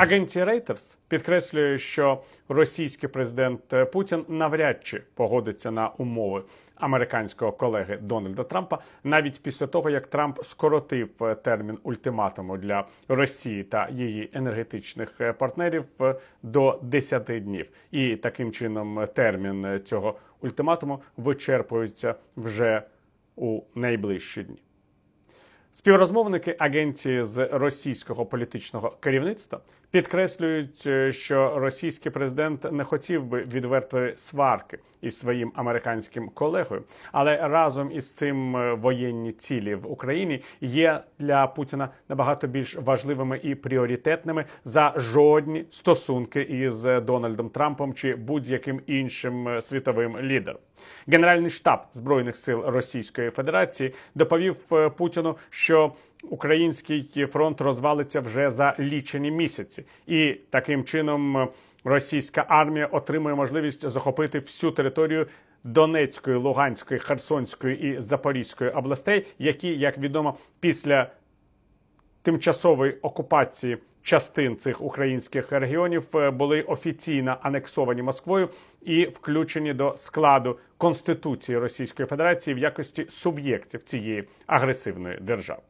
Агенція Reuters підкреслює, що російський президент Путін навряд чи погодиться на умови американського колеги Дональда Трампа навіть після того, як Трамп скоротив е, термін ультиматуму для Росії та її енергетичних е, партнерів е, до 10 днів, і таким чином термін цього ультиматуму вичерпується вже у найближчі дні. Співрозмовники агенції з російського політичного керівництва підкреслюють, е, що російський президент не хотів би відвертої сварки із своїм американським колегою, але разом із цим е, воєнні цілі в Україні є для Путіна набагато більш важливими і пріоритетними за жодні стосунки із Дональдом Трампом чи будь-яким іншим е, світовим лідером. Генеральний штаб збройних сил Російської Федерації доповів е, Путіну, що український фронт розвалиться вже за лічені місяці, і таким чином е, російська армія отримує можливість захопити всю територію. Донецької, Луганської, Херсонської і Запорізької областей, які, як відомо, після тимчасової окупації частин цих українських регіонів е, були офіційно анексовані Москвою і включені до складу Конституції Російської Федерації в якості суб'єктів цієї агресивної держави.